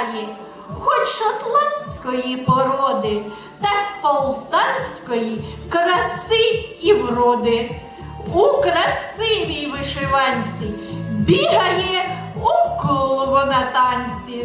далі, хоч шотландської породи, так полтавської краси і вроди. У красивій вишиванці бігає у коло на танці,